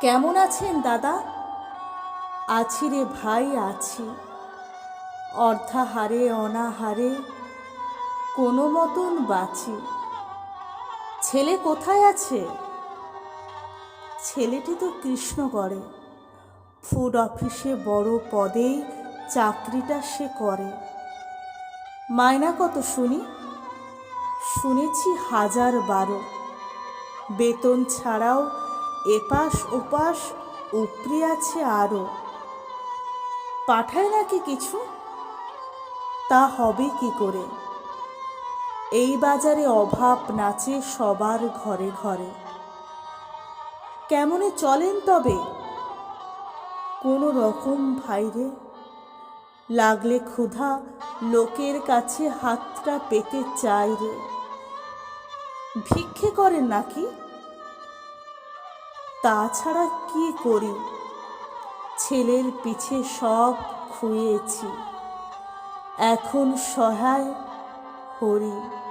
কেমন আছেন দাদা? আছি রে ভাই, আছি। অর্ধাহারে, অনাহারে, কোনো মতন বাঁচি। ছেলে কোথায় আছে? ছেলেটি তো কৃষ্ণগড়ে ফুড অফিসে বড় পদেই চাকরিটা সে করে। মায়না কত শুনি? শুনেছি হাজার বারো। বেতন ছাড়াও এপাশ, ওপাশ, উপরে আছে আরও পাঠায় নাকি কিছু? তা হবে কি করে? এই বাজারে অভাব নাচে সবার ঘরে ঘরে। কেমনে চলেন তবে? কোনো রকম ভাইরে। লাগলে ক্ষুধা লোকের কাছে হাতটা পেতে চাই রে। ভিক্ষে করেন নাকি? তাছাড়া কি করি? ছেলের পিছে সব খুঁয়েছি। এখন সহায় হরি।